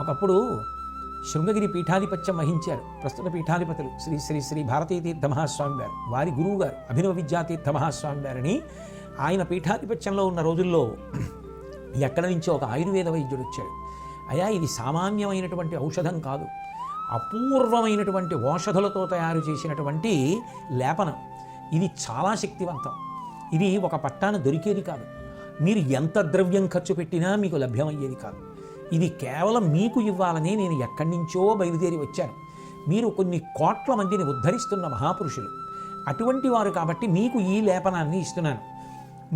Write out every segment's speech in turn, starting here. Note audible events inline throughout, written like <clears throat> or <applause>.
ఒకప్పుడు శృంగగిరి పీఠాధిపత్యం వహించారు ప్రస్తుత పీఠాధిపతులు శ్రీ శ్రీ శ్రీ భారతీతీర్థ మహాస్వామి గారు వారి గురువు గారు అభినవ విద్యాతీర్థ మహాస్వామి గారని ఆయన పీఠాధిపత్యంలో ఉన్న రోజుల్లో <clears throat> ఎక్కడి నుంచో ఒక ఆయుర్వేద వైద్యుడు వచ్చాడు. అయా ఇది సామాన్యమైనటువంటి ఔషధం కాదు. అపూర్వమైనటువంటి ఔషధులతో తయారు చేసినటువంటి లేపనం. ఇది చాలా శక్తివంతం. ఇది ఒక పట్టాన దొరికేది కాదు. మీరు ఎంత ద్రవ్యం ఖర్చు పెట్టినా మీకు లభ్యమయ్యేది కాదు. ఇది కేవలం మీకు ఇవ్వాలని నేను ఎక్కడి నుంచో బయలుదేరి వచ్చాను. మీరు కొన్ని కోట్ల మందిని ఉద్ధరిస్తున్న మహాపురుషులు. అటువంటి వారు కాబట్టి మీకు ఈ లేపనాన్ని ఇస్తున్నాను.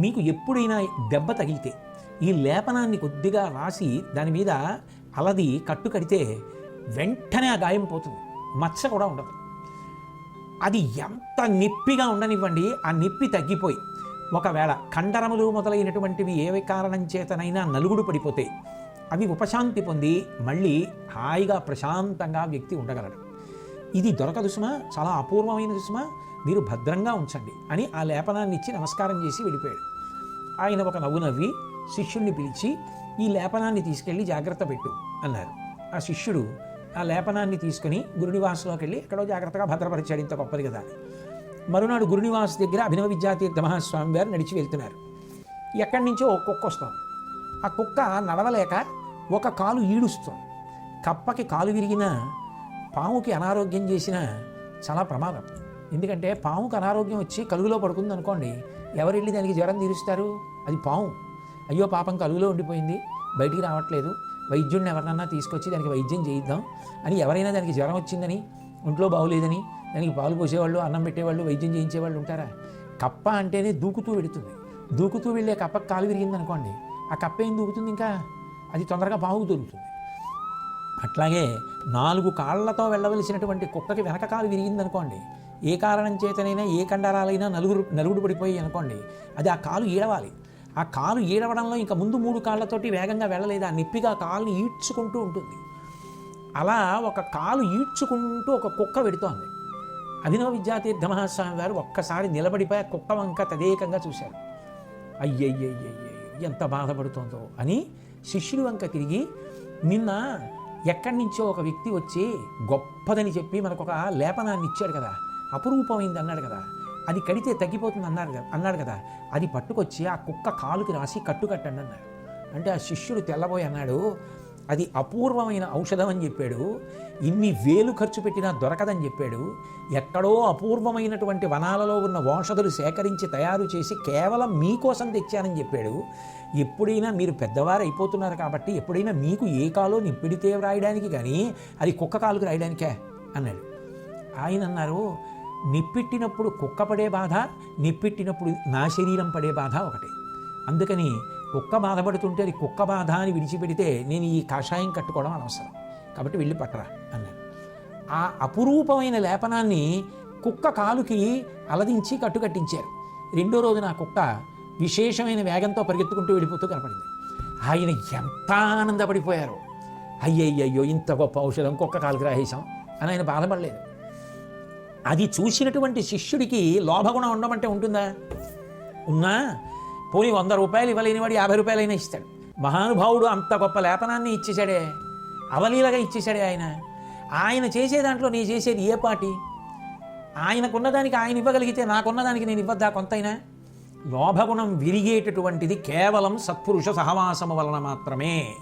మీకు ఎప్పుడైనా దెబ్బ తగిలితే ఈ లేపనాన్ని కొద్దిగా రాసి దాని మీద అలది కట్టు కడితే వెంటనే ఆ గాయం పోతుంది. మచ్చ కూడా ఉండదు. అది ఎంత నిప్పిగా ఉండనివ్వండి ఆ నిప్పి తగ్గిపోయి. ఒకవేళ కండరములు మొదలైనటువంటివి ఏ కారణం చేతనైనా నలుగుడు పడిపోతే అవి ఉపశాంతి పొంది మళ్ళీ హాయిగా ప్రశాంతంగా వ్యక్తి ఉండగలడు. ఇది దొరకదు సుమా చాలా అపూర్వమైన సుమా మీరు భద్రంగా ఉంచండి అని ఆ లేపనాన్ని ఇచ్చి నమస్కారం చేసి వెళ్ళిపోయాడు. ఆయన ఒక నవ్వు నవ్వి శిష్యుణ్ణి పిలిచి ఈ లేపనాన్ని తీసుకెళ్ళి జాగ్రత్త పెట్టు అన్నారు. ఆ శిష్యుడు ఆ లేపనాన్ని తీసుకుని గురునివాసులోకి వెళ్ళి ఎక్కడో జాగ్రత్తగా భద్రపరిచాడు. ఇంత గొప్పది కదా మరునాడు గురునివాస్ దగ్గర అభినవ విద్యాతీర్థ మహాస్వామి వారు నడిచి వెళ్తున్నారు. ఎక్కడి నుంచో ఒక కుక్క వస్తాం ఆ కుక్క నడవలేక ఒక కాలు ఈడుస్తాం కప్పకి కాలు విరిగినా పాముకి అనారోగ్యం చేసినా చాలా ప్రమాదం. ఎందుకంటే పాముకి అనారోగ్యం వచ్చి కలుగులో పడుకుంది అనుకోండి ఎవరెళ్ళి వెళ్ళి దానికి జ్వరం తీరుస్తారు? అది పాము. అయ్యో పాపం కలుగులో ఉండిపోయింది బయటికి రావట్లేదు వైద్యుడిని ఎవరినన్నా తీసుకొచ్చి దానికి వైద్యం చేయిద్దాం అని ఎవరైనా దానికి జ్వరం వచ్చిందని ఒంట్లో బాగులేదని దానికి పాలు పోసేవాళ్ళు అన్నం పెట్టేవాళ్ళు వైద్యం చేయించేవాళ్ళు ఉంటారా? కప్ప అంటేనే దూకుతూ వెడుతుంది దూకుతూ వెళ్ళే కప్పకి కాలు విరిగింది అనుకోండి ఆ కప్ప ఏం దూకుతుంది ఇంకా? అది తొందరగా పాముకు దొరుకుతుంది అట్లాగే నాలుగు కాళ్ళతో వెళ్ళవలసినటువంటి కుక్కకి వెనక కాలు విరిగిందనుకోండి ఏ కారణం చేతనైనా ఏ కండరాలైనా నలుగురు నలుగుడు పడిపోయి అనుకోండి అది ఆ కాలు ఈడవాలి. ఆ కాలు ఈడవడంలో ఇంకా ముందు మూడు కాళ్ళతోటి వేగంగా వెళ్ళలేదు? ఆ నొప్పిగా కాలుని ఈడ్చుకుంటూ ఉంటుంది. అలా ఒక కాలు ఈడ్చుకుంటూ ఒక కుక్క పెడుతోంది అభినవ విద్యాతీర్థ మహాస్వామి వారు ఒక్కసారి నిలబడిపోయి ఆ కుక్క వంక తదేకంగా చూశారు. అయ్యయ్యయ్యయ్య ఎంత బాధపడుతోందో అని శిష్యుడి వంక తిరిగి నిన్న ఎక్కడి నుంచో ఒక వ్యక్తి వచ్చి గొప్పదని చెప్పి మనకు ఒక లేపనాన్ని ఇచ్చాడు కదా. అపురూపమైంది అన్నాడు కదా. అది కడితే తగ్గిపోతుంది అన్నారు కదా అన్నాడు కదా. అది పట్టుకొచ్చి ఆ కుక్క కాలుకి రాసి కట్టు కట్టండి అన్నాడు. అంటే ఆ శిష్యుడు తెల్లబోయి అన్నాడు అది అపూర్వమైన ఔషధం అని చెప్పాడు. ఇన్ని వేలు ఖర్చు పెట్టినా దొరకదని చెప్పాడు. ఎక్కడో అపూర్వమైనటువంటి వనాలలో ఉన్న ఔషధులు సేకరించి తయారు చేసి కేవలం మీకోసం తెచ్చానని చెప్పాడు. ఎప్పుడైనా మీరు పెద్దవారు అయిపోతున్నారు కాబట్టి ఎప్పుడైనా మీకు ఏ కాలో నిప్పిడితే వ్రాయడానికి కానీ అది కుక్క కాలుకు రాయడానికే అన్నాడు. ఆయన అన్నారు నిప్పెట్టినప్పుడు కుక్క పడే బాధ నిప్పెట్టినప్పుడు నా శరీరం పడే బాధ ఒకటే. అందుకని కుక్క బాధపడుతుంటే అది కుక్క బాధ అని విడిచిపెడితే నేను ఈ కషాయం కట్టుకోవడం అనవసరం. కాబట్టి వెళ్ళి పట్టరా అన్నాను ఆ అపురూపమైన లేపనాన్ని కుక్క కాలుకి అలదించి కట్టుకట్టించారు. రెండో రోజున ఆ కుక్క విశేషమైన వేగంతో పరిగెత్తుకుంటూ వెళ్ళిపోతూ కనపడింది. ఆయన ఎంత ఆనందపడిపోయారు. అయ్యయ్యయ్యో ఇంత గొప్ప ఔషధం కుక్క కాలుకి రాసేసాం అని ఆయన బాధపడలేదు. అది చూసినటువంటి శిష్యుడికి లోభగుణం ఉండమంటే ఉంటుందా? ఉన్నా పోనీ వంద రూపాయలు ఇవ్వలేని వాడు యాభై రూపాయలైనా ఇస్తాడు. మహానుభావుడు అంత గొప్ప లేపనాన్ని ఇచ్చేశాడే. అవలీలగా ఇచ్చేశాడే ఆయన. ఆయన చేసే దాంట్లో నేను చేసేది ఏ పాటి? ఆయనకున్నదానికి ఆయన ఇవ్వగలిగితే నాకున్నదానికి నేను ఇవ్వద్దా కొంతైనా? లోభగుణం విరిగేటటువంటిది కేవలం సత్పురుష సహవాసము వలన మాత్రమే.